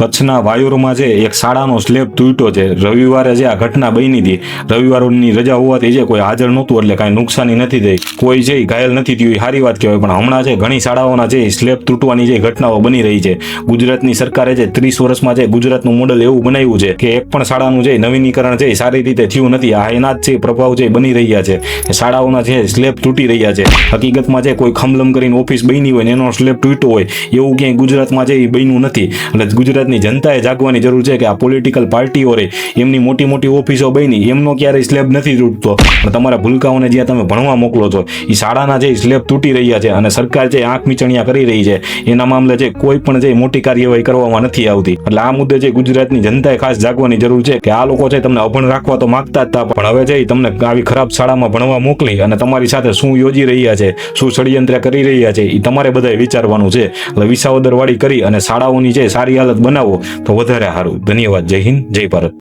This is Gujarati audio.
કચ્છના વાયુરમાં જે એક શાળાનો સ્લેબ તૂટ્યો છે, રવિવારે જે આ ઘટના બની હતી, રવિવારની રજા હોવાથી જે કોઈ હાજર નહોતું, એટલે કાંઈ નુકસાની નથી થઈ. કોઈ જે ઘાયલ નથી થયું, એ સારી વાત કહેવાય, પણ હમણાં છે ઘણી શાળાઓના જે સ્લેબ તૂટવાની જે ઘટનાઓ બની રહી છે, ગુજરાતની સરકારે જે ત્રીસ વર્ષમાં જે ગુજરાતનું મોડલ એવું બનાવ્યું છે, કે એક પણ શાળાનું જે નવીનીકરણ છે એ સારી રીતે થયું નથી. આ એના જ છે પ્રભાવ છે બની રહ્યા છે શાળાઓના જે સ્લેબ તૂટી રહ્યા છે. હકીકતમાં જે કોઈ ખમલમ કરીને ઓફિસ બની હોય એનો સ્લેબ તૂટ્યો હોય, એવું ક્યાંય ગુજરાતમાં જે એ બન્યું નથી. એટલે ગુજરાતની જનતાએ જાગવાની જરૂર છે કે આ પોલિટિકલ પાર્ટીઓ રે એમની મોટી મોટી ઓફિસો બની. એમનો ક્યારેય સ્લેબ નથી તૂટતો. પણ તમારા ભૂલકાઓને જ્યાં તમે ભણવા મોકલો છો એ શાળાના જે સ્લેબ તૂટી રહ્યા છે અને સરકાર જે આંખ મીચણિયા કરી રહી છે, એના મામલે જે કોઈ પણ જે મોટી કાર્યવાહી કરવામાં નથી આવતી. એટલે આ મુદ્દે જે ગુજરાતની જનતાએ ખાસ જાગવાની જરૂર છે કે આ લોકો છે તમને અભણ રાખવા તો માંગતા હતા પણ હવે જે તમને આવી ખરાબ શાળામાં ભણવા મોકલી અને તમારી સાથે શું યોજી રહ્યા છે, શું ષડયંત્ર કરી રહ્યા છે એ તમારે બધાએ વિચારવાનું છે. એટલે વિસાવદરવાળી કરી અને શાળાઓની જે સારી હાલત બનાવો તો વધારે સારું. ધન્યવાદ. જય હિન્દ. જય ભારત.